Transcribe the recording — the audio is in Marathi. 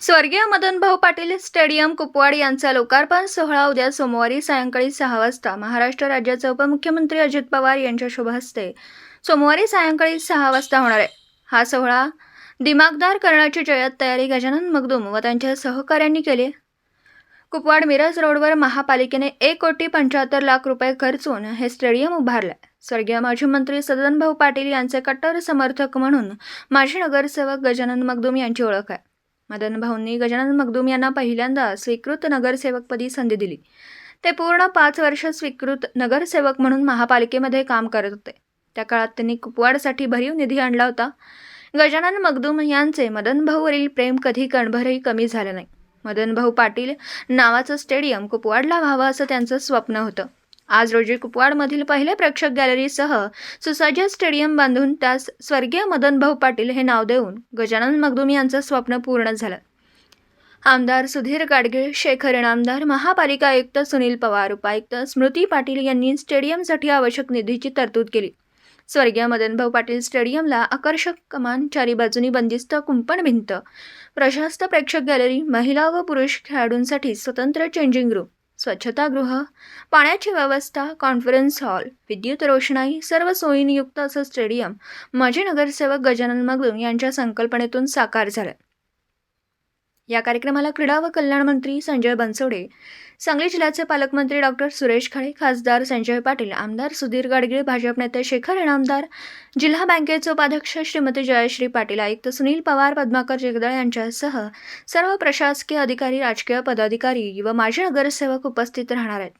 स्वर्गीय मदनभाऊ पाटील स्टेडियम कुपवाड यांचा लोकार्पण सोहळा उद्या सोमवारी सायंकाळी सहा वाजता. महाराष्ट्र राज्याचे उपमुख्यमंत्री अजित पवार यांच्या शुभहस्ते सोमवारी सायंकाळी सहा वाजता होणार आहे. हा सोहळा दिमागदार करण्याची जयत तयारी गजानन मगदूम व त्यांच्या सहकाऱ्यांनी केली कुपवाड मिरज रोडवर महापालिकेने एक कोटी पंच्याहत्तर लाख रुपये खर्चून हे स्टेडियम उभारले स्वर्गीय माजी मंत्री सदनभाऊ पाटील यांचे कट्टर समर्थक म्हणून माजी नगरसेवक गजानन मगदूम यांची ओळख आहे. मदन भाऊंनी गजानन मगदूम यांना पहिल्यांदा स्वीकृत नगरसेवकपदी संधी दिली. ते पूर्ण पाच वर्ष स्वीकृत नगरसेवक म्हणून महापालिकेमध्ये काम करत होते. त्या काळात त्यांनी कुपवाडसाठी भरीव निधी आणला होता. गजानन मगदूम यांचे मदन भाऊवरील प्रेम कधी कणभरही कमी झालं नाही. मदन भाऊ पाटील नावाचं स्टेडियम कुपवाडला व्हावं असं त्यांचं स्वप्न होतं. आज रोजी कुपवाडमधील पहिले प्रेक्षक गॅलरीसह सुसज्ज स्टेडियम बांधून त्यास स्वर्गीय मदनभाऊ पाटील हे नाव देऊन गजानन मगदुम यांचं स्वप्न पूर्ण झालं. आमदार सुधीर गाडगीळ शेखर इनामदार महापालिका आयुक्त सुनील पवार उपायुक्त स्मृती पाटील यांनी स्टेडियमसाठी आवश्यक निधीची तरतूद केली. स्वर्गीय मदनभाऊ पाटील स्टेडियमला आकर्षक कमान चारी बाजूनी बंदिस्त कुंपण भिंत प्रशस्त प्रेक्षक गॅलरी महिला व पुरुष खेळाडूंसाठी स्वतंत्र चेंजिंग रूम स्वच्छतागृह पाण्याची व्यवस्था कॉन्फरन्स हॉल विद्युत रोषणाई सर्व सोयींयुक्त असं स्टेडियम माजी नगरसेवक गजानन मगदूम यांच्या संकल्पनेतून साकार झालं. या कार्यक्रमाला क्रीडा व कल्याण मंत्री संजय बनसोडे सांगली जिल्ह्याचे पालकमंत्री डॉक्टर सुरेश खाडे खासदार संजय पाटील आमदार सुधीर गाडगीळ भाजप नेते शेखर इनामदार जिल्हा बँकेचे उपाध्यक्ष श्रीमती जयश्री पाटील आयुक्त सुनील पवार पद्माकर जगदाळ यांच्यासह सर्व प्रशासकीय अधिकारी राजकीय पदाधिकारी व माजी नगरसेवक उपस्थित राहणार आहेत.